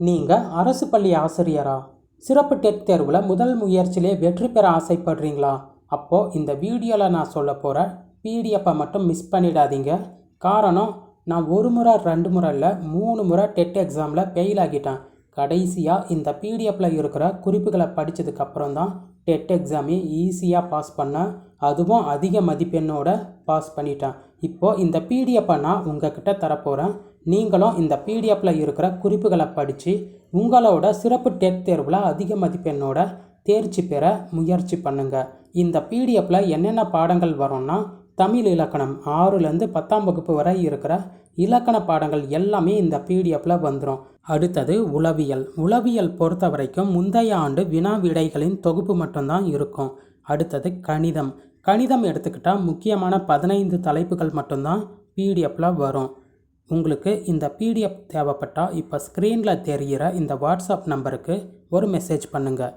நீங்கள் அரசு பள்ளி ஆசிரியரா? சிறப்பு டெட் தேர்வில் முதல் முயற்சியிலே வெற்றி பெற ஆசைப்படுறீங்களா? அப்போது இந்த வீடியோவில் நான் சொல்ல போகிற பிடிஎஃப்பை மட்டும் மிஸ் பண்ணிடாதீங்க. காரணம் நான் ஒரு முறை ரெண்டு முறை இல்லை மூணு முறை டெட் எக்ஸாமில் ஃபெயில் ஆகிட்டேன். கடைசியாக இந்த பிடிஎஃப்பில் இருக்கிற குறிப்புகளை படித்ததுக்கப்புறம் தான் டெட் எக்ஸாமே ஈஸியாக பாஸ் பண்ணேன். அதுவும் அதிக மதிப்பெண்ணோட பாஸ் பண்ணிட்டேன். இப்போது இந்த பிடிஎஃப்பை நான் உங்ககிட்ட தரப்போகிறேன் நீங்களும் இந்த பிடிஎஃப்பில் இருக்கிற குறிப்புகளை படித்து உங்களோட சிறப்பு டெட் தேர்வில் அதிக மதிப்பெண்ணோட தேர்ச்சி பெற முயற்சி பண்ணுங்கள் இந்த பிடிஎஃப்பில் என்னென்ன பாடங்கள் வரும்னா தமிழ் இலக்கணம் ஆறுலேருந்து பத்தாம் வகுப்பு வரை இருக்கிற இலக்கண பாடங்கள் எல்லாமே இந்த பிடிஎஃப்பில் வந்துடும் அடுத்தது உளவியல். உளவியல் பொறுத்த வரைக்கும் முந்தைய ஆண்டு வினா விடைகளின் தொகுப்பு மட்டும்தான் இருக்கும். அடுத்தது கணிதம். கணிதம் எடுத்துக்கிட்டால் முக்கியமான பதினைந்து தலைப்புகள் மட்டும்தான் பிடிஎஃப்பில் வரும். உங்களுக்கு இந்த பிடிஎஃப் தேவைப்பட்டால் இப்போ ஸ்க்ரீனில் தெரிகிற இந்த வாட்ஸ்அப் நம்பருக்கு ஒரு மெசேஜ் பண்ணுங்கள்